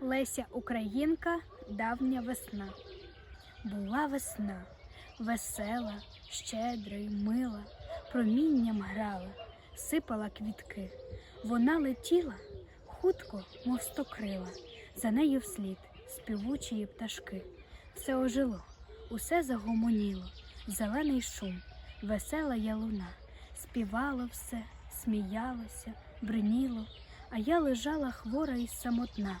Леся Українка, давня весна. Була весна, весела, щедра й мила, промінням грала, сипала квітки. Вона летіла хутко, мов стокрила, за нею вслід співучі пташки. Все ожило, усе загомоніло, зелений шум, весела ялуна, співало все, сміялося, бриніло, а я лежала хвора і самотна.